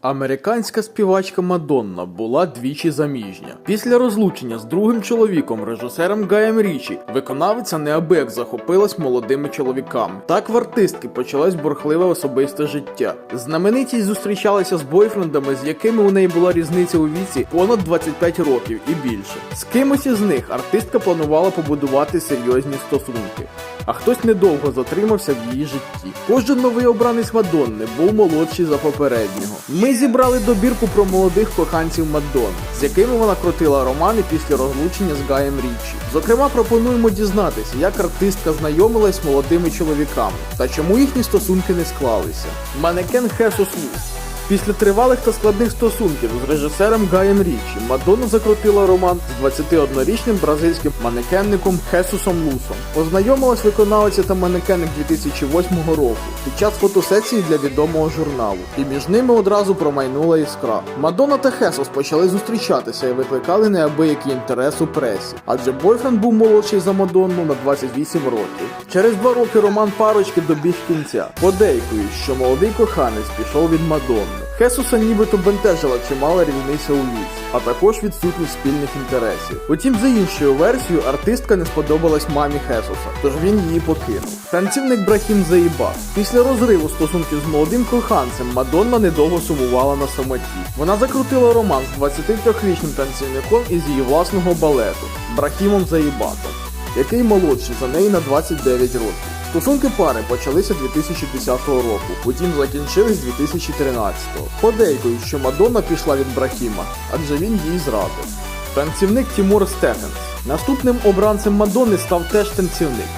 Американська співачка Мадонна була двічі заміжня. Після розлучення з другим чоловіком, режисером Гаєм Річі, виконавиця неабияк захопилась молодими чоловіками. Так в артистки почалось бурхливе особисте життя. Знаменитість зустрічалася з бойфрендами, з якими у неї була різниця у віці понад 25 років і більше. З кимось із них артистка планувала побудувати серйозні стосунки. А хтось недовго затримався в її житті. Кожен новий обранець Мадонни був молодший за попереднього. Ми зібрали добірку про молодих коханців Мадонни, з якими вона крутила романи після розлучення з Гаєм Річі. Зокрема, пропонуємо дізнатися, як артистка знайомилась з молодими чоловіками та чому їхні стосунки не склалися. Манекен Хесус Лус. Після тривалих та складних стосунків з режисером Гаєм Річі Мадонна закрутила роман з 21-річним бразильським манекенником Хесусом Лусом. Познайомилась виконавиця та манекенник 2008 року під час фотосесії для відомого журналу, і між ними одразу промайнула іскра. Мадонна та Хесус почали зустрічатися і викликали неабиякий інтерес у пресі, адже бойфренд був молодший за Мадонну на 28 років. Через два роки роман парочки добіг кінця. Подейкують, що молодий коханець пішов від Мадонни. Хесуса нібито бентежила чимала різниця у віці, а також відсутність спільних інтересів. Утім, за іншою версією, артистка не сподобалась мамі Хесуса, тож він її покинув. Танцівник Брахім заїбав. Після розриву стосунків з молодим коханцем Мадонна недовго сумувала на самоті. Вона закрутила роман з 23-річним танцівником із її власного балету Брахімом Заїбатом, який молодший за неї на 29 років. Стосунки пари почалися 2010 року, утім закінчились 2013-го. Подейкують, що Мадонна пішла від Брахіма, адже він їй зрадив. Танцівник Тімур Стефенс. Наступним обранцем Мадонни став теж танцівник,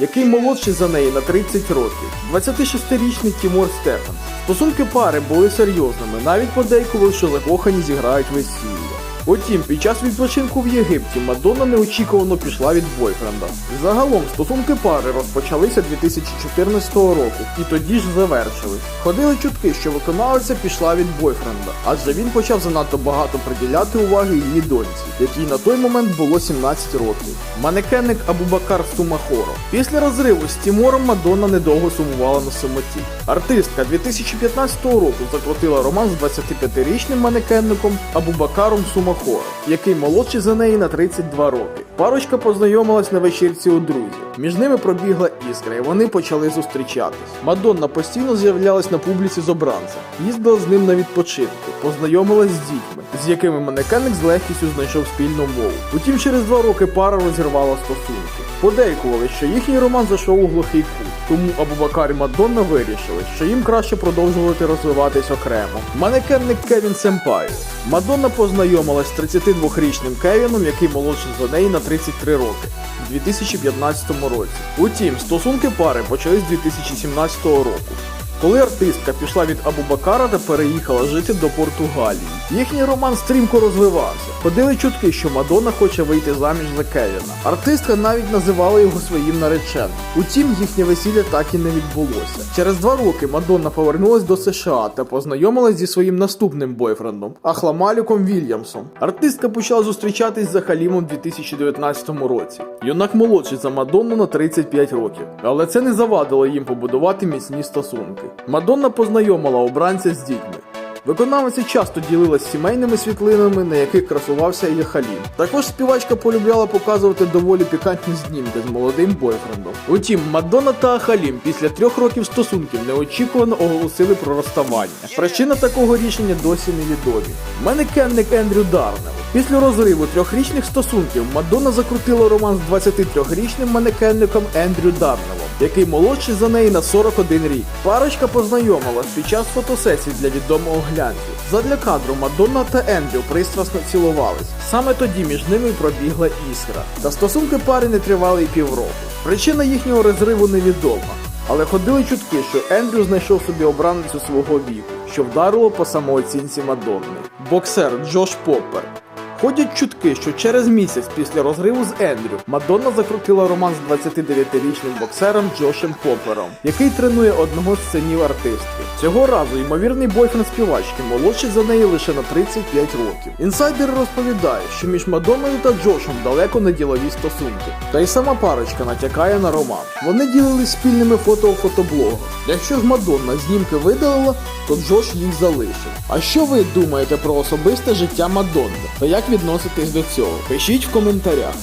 який молодший за неї на 30 років. 26-річний Тімур Стефенс. Стосунки пари були серйозними, навіть подейкували, що закохані зіграють весілля. Утім, під час відпочинку в Єгипті Мадонна неочікувано пішла від бойфренда. Загалом стосунки пари розпочалися 2014 року і тоді ж завершились. Ходили чутки, що виконавиця пішла від бойфренда, адже він почав занадто багато приділяти уваги її доньці, якій на той момент було 17 років. Манекенник Абубакар Сумахоро. Після розриву з Тімором Мадонна недовго сумувала на самоті. Артистка 2015 року закрутила роман з 25-річним манекенником Абубакаром Сумахоро, який молодший за неї на 32 роки. Парочка познайомилась на вечірці у друзів. Між ними пробігла іскра, і вони почали зустрічатись. Мадонна постійно з'являлась на публіці з обранцем, їздила з ним на відпочинки, познайомилась з дітьми, з якими манекенник з легкістю знайшов спільну мову. Утім, через два роки пара розірвала стосунки. Подейкували, що їхній роман зайшов у глухий кут, тому Абубакар і Мадонна вирішили, що їм краще продовжувати розвиватись окремо. Манекенник Кевін Семпаю. Мадонна познайомилась з 32-річним Кевіном, який молодший за неї на 33 роки. У 2015 році. Утім, стосунки пари почались з 2017 року. Коли артистка пішла від Абубакара та переїхала жити до Португалії, їхній роман стрімко розвивався. Ходили чутки, що Мадонна хоче вийти заміж за Кевіна. Артистка навіть називала його своїм нареченим. Утім, їхнє весілля так і не відбулося. Через два роки Мадонна повернулась до США та познайомилась зі своїм наступним бойфрендом Ахламалюком Вільямсом. Артистка почала зустрічатись за Халімом у 2019 році. Юнак молодший за Мадонну на 35 років, але це не завадило їм побудувати міцні стосунки. Мадонна познайомила обранця з дітьми. Виконавиця часто ділилась сімейними світлинами, на яких красувався і Халім. Також співачка полюбляла показувати доволі пікантні знімки з молодим бойфрендом. Утім, Мадонна та Ахалім після трьох років стосунків неочікувано оголосили про розставання. Причина такого рішення досі невідомі. Манекенник Ендрю Дарнелл. Після розриву трьохрічних стосунків Мадонна закрутила роман з 23-річним манекенником Ендрю Дарнеллом, який молодший за неї на 41 рік. Парочка познайомилась під час фотосесії для відомого глянцю. Задля кадру Мадонна та Ендрю пристрасно цілувались. Саме тоді між ними пробігла іскра. Та стосунки пари не тривали й півроку. Причина їхнього розриву невідома. Але ходили чутки, що Ендрю знайшов собі обраницю свого віку, що вдарило по самооцінці Мадонни. Боксер Джош Поппер. Ходять чутки, що через місяць після розриву з Ендрю Мадонна закрутила роман з 29-річним боксером Джошем Поппером, який тренує одного з синів артистки. Цього разу ймовірний бойфренд співачки молодший за неї лише на 35 років. Інсайдери розповідають, що між Мадонною та Джошем далеко не ділові стосунки. Та й сама парочка натякає на роман. Вони ділились спільними фото у фотоблогах. Якщо ж Мадонна знімки видалила, то Джош їх залишив. А що ви думаєте про особисте життя Мадонни? Та як відноситесь до цього? Пишіть в коментарях.